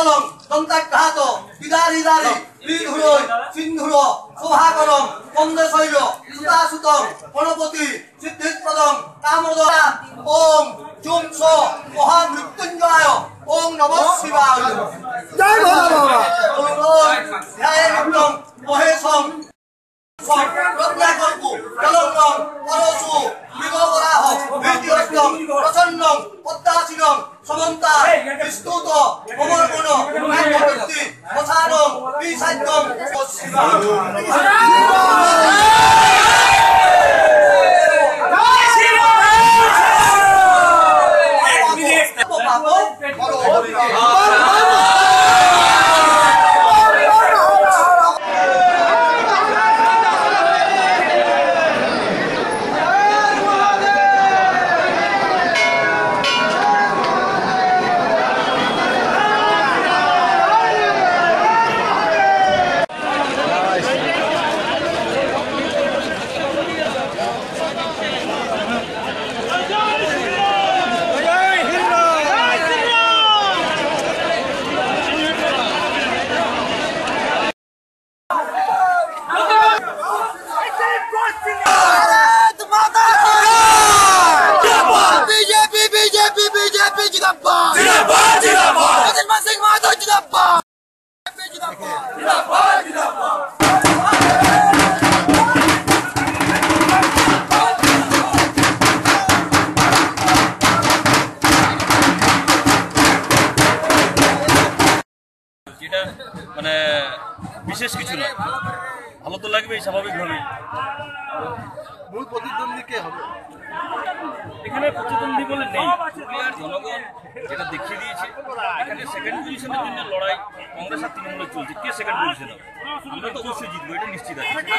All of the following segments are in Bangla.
거롱 농딱가도 비다리다리 민후로 진후로 소하거롱 뽕대서유 수다수동 번호보티 짓뜻서동 까모도라 옹 중소 고함 육등좋아요. 옹 넘어 시바유 옹옹 야의 육동 오해성 럼야걸구 여롱농 어로수 미거거라허 외지역경 어선농 꽃다지경 소문따 미스토도 Ayrton Kosova. যেটা মানে বিশেষ কিছু নয়। ভালো তো লাগবেই স্বাভাবিকভাবে মূল প্রতিদ্বন্দ্বী কে হবে? এখানে প্রতিদ্বন্দ্বী বলে নেই। পুরুলিয়ার জনগণ যেটা দেখিয়ে দিয়েছে এখানে সেকেন্ড পজিশনের জন্য লড়াই কংগ্রেস আর তৃণমূলে চলছে। কে সেকেন্ড পজিশন হবে? আমরা তো অবশ্যই জিতবো এটা নিশ্চিত আছে। দু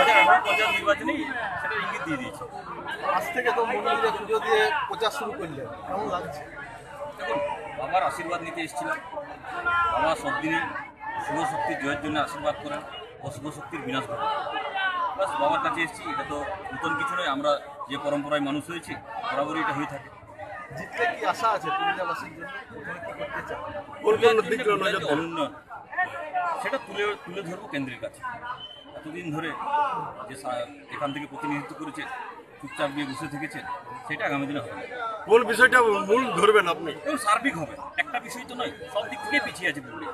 হাজার আঠারো পঞ্চায়েত নির্বাচনেই সেটা ইঙ্গিত দিয়ে দিয়েছে। আজ থেকে তো মন্দিরে পুজো দিয়ে প্রচার শুরু করলেন। কেমন লাগছে? দেখুন বাবার আশীর্বাদ নিতে এসেছিলাম। বাবা সব দিনই শুভ শক্তির জয়ের জন্য আশীর্বাদ করেন অশুভ শক্তির বিনাশ ঘটান বাস বাবার কাছে এসেছি এটা তো নতুন কিছু নয় আমরা যে পরম্পরায় মানুষ হয়েছি বরাবরই এটা হয়ে থাকে। জিতলে কি আশা আছে পুরুলিয়াবাসীর জন্য? অনুন্নয়ন সেটা তুলে তুলে ধরবো কেন্দ্রের কাছে। এতদিন ধরে যে এখান থেকে প্রতিনিধিত্ব করেছে চুপচাপ গিয়ে বসে থেকেছে সেটা আগামী দিনে হবে মূল বিষয়টা মূল ধরবেন আপনি। সার্বিক হবে। একটা বিষয় তো নয়, সব দিক থেকে পিছিয়ে আছে পুরুলিয়া